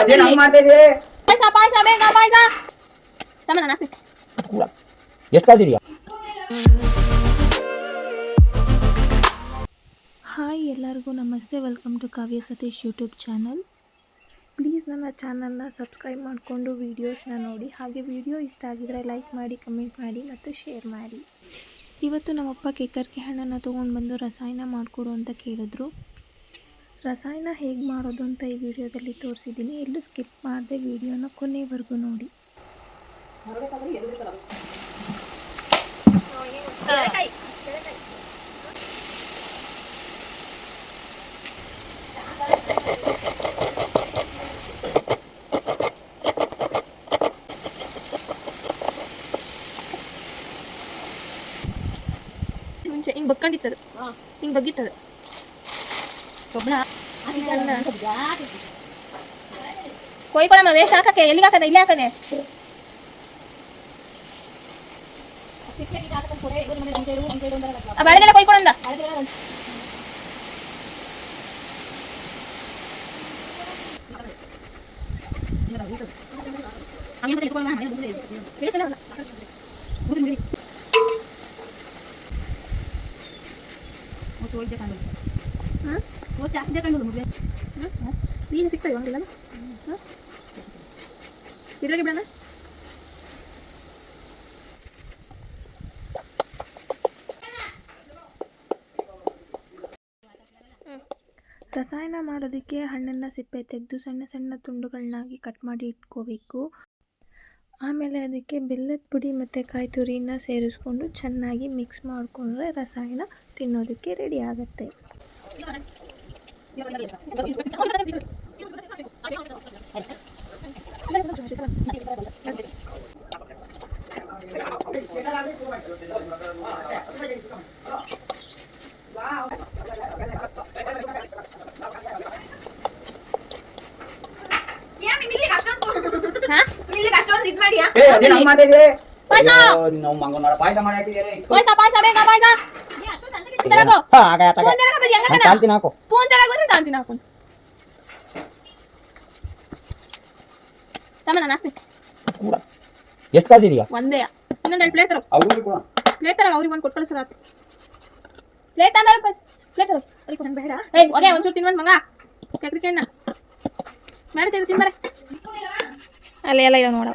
ಅದೇನ್ ಹಂಗ್ ಪಾಯ್ಸ ಪಾಯ್ಸ ಬೇಗ ಪಾಯ್ಸ ತಮ್ಮ ನಾನು ಹಾಕ್ತೀನಿ ಎಷ್ಟು ಹಾಯ್ ಎಲ್ಲರಿಗೂ ನಮಸ್ತೆ. Welcome to Kavya Satish YouTube channel please ನನ್ನ ಚಾನಲ್ನ ಸಬ್ಸ್ಕ್ರೈಬ್ ಮಾಡಿಕೊಂಡು ವೀಡಿಯೋಸ್ನ ನೋಡಿ. ಹಾಗೆ ವಿಡಿಯೋ ಇಷ್ಟ ಆಗಿದ್ರೆ ಲೈಕ್ ಮಾಡಿ ಕಮೆಂಟ್ ಮಾಡಿ ಮತ್ತು ಶೇರ್ ಮಾಡಿ. ಇವತ್ತು ನಮ್ಮಪ್ಪ ಕೇಕರ್ಕೆ ಹಣ್ಣನ್ನು ತೊಗೊಂಡು ಬಂದು ರಸಾಯನ ಮಾಡಿಕೊಡು ಅಂತ ಕೇಳಿದ್ರು. ರಸಾಯನ ಹೇಗೆ ಮಾಡೋದು ಅಂತ ಈ ವಿಡಿಯೋದಲ್ಲಿ ತೋರಿಸಿದ್ದೀನಿ. ಎಲ್ಲೂ ಸ್ಕಿಪ್ ಮಾಡದೆ ವಿಡಿಯೋನ ಕೊನೆವರೆಗೂ ನೋಡಿ. ಹಿಂಗೆ ಬಕ್ಕೊಂಡಿತ್ತದು. ಹಿಂಗೆ ಬಗ್ಗಿತ್ತದು. ಕೊಯ್ಕೊಳಮ್ಮ ವೇಷ ಹಾಕಕ್ಕೆ ಎಲ್ಲಿಗೆ ಹಾಕದೆ ಇಲ್ಲೇ ಈಗ ಸಿಗ್ತದೆ ಹಂಗಿಲ್ಲ? ಇದ್ರಾಗೆ ಬಿಡೋಣ. ರಸಾಯನ ಮಾಡೋದಕ್ಕೆ ಹಣ್ಣನ್ನು ಸಿಪ್ಪೆ ತೆಗೆದು ಸಣ್ಣ ಸಣ್ಣ ತುಂಡುಗಳನ್ನಾಗಿ ಕಟ್ ಮಾಡಿ ಇಟ್ಕೋಬೇಕು. ಆಮೇಲೆ ಅದಕ್ಕೆ ಬೆಲ್ಲದ ಪುಡಿ ಮತ್ತು ಕಾಯಿ ತುರಿನ ಸೇರಿಸ್ಕೊಂಡು ಚೆನ್ನಾಗಿ ಮಿಕ್ಸ್ ಮಾಡಿಕೊಂಡ್ರೆ ರಸಾಯನ ತಿನ್ನೋದಕ್ಕೆ ರೆಡಿ ಆಗುತ್ತೆ. ಹಾ ಇಲ್ಲಿಗೆ ಅಷ್ಟೊಂದು ಇದು ಮಾಡಿಯಾ ಏ ಅದೇನ್ ಹಂಗ್ ಮಾಡ್ತಾ ಇದೆ ಪಾಯ್ಸ! ನಾವು ಮಂಗನೋಡ ಪಾಯ್ಸ ಮಾಡಿ ಹಾಕಿದ್ದೀರಿ ಪಾಯ್ಸ ಪಾಯ್ಸ ಬೇಗ ಪಾಯ್ಸ ತರಗೋ. ಹಾ ಆಗ ಆಗ ಸ್ಪೂನ್ ತರಗೋ ಬಜ್ಜಿ ಹಂಗ ನಾನು ತಾಳ್ತೀನಿ ಹಾಕು. ಸ್ಪೂನ್ ತರಗೋ ಅಂದ್ರೆ ತಾಂತೀನಿ ಹಾಕೊಂಡು ತಮ್ಮ ನಾನು ಹಾಕ್ತೀನಿ ಕೂಡ ಎಷ್ಟು ಕಳ್ಸಿದ್ಯಾ ಒಂದೇ. ಇನ್ನೊಂದು ಎರಡು ಪ್ಲೇಟ್ ತರೋ. ಅವ್ರಿಗೆ ಕೂಡ. ಪ್ಲೇಟ್ ತರ ಅವ್ರಿಗೆ ಒಂದು ಕೊಟ್ಟು ಸರ್ ಪ್ಲೇಟ್ ಅಂದ್ರೆ ಪ್ಲೇಟ್ ತರೋ. ಅವ್ರಿಗೆ ಒಂದು ಬೇಡ. ಏಯ್ ಹೋಗೆ ಒಂಚೂರು ತಿನ್ವಂತ ಮಂಗ. ಚಕ್ರಿಕೆ ಹಣ್ಣ ಬೇಡ ಚಕ್ರಿ ತಿನ್ಬಾರೆ ಅಲ್ಲೇ ಎಲ್ಲ ಇದಾವೆ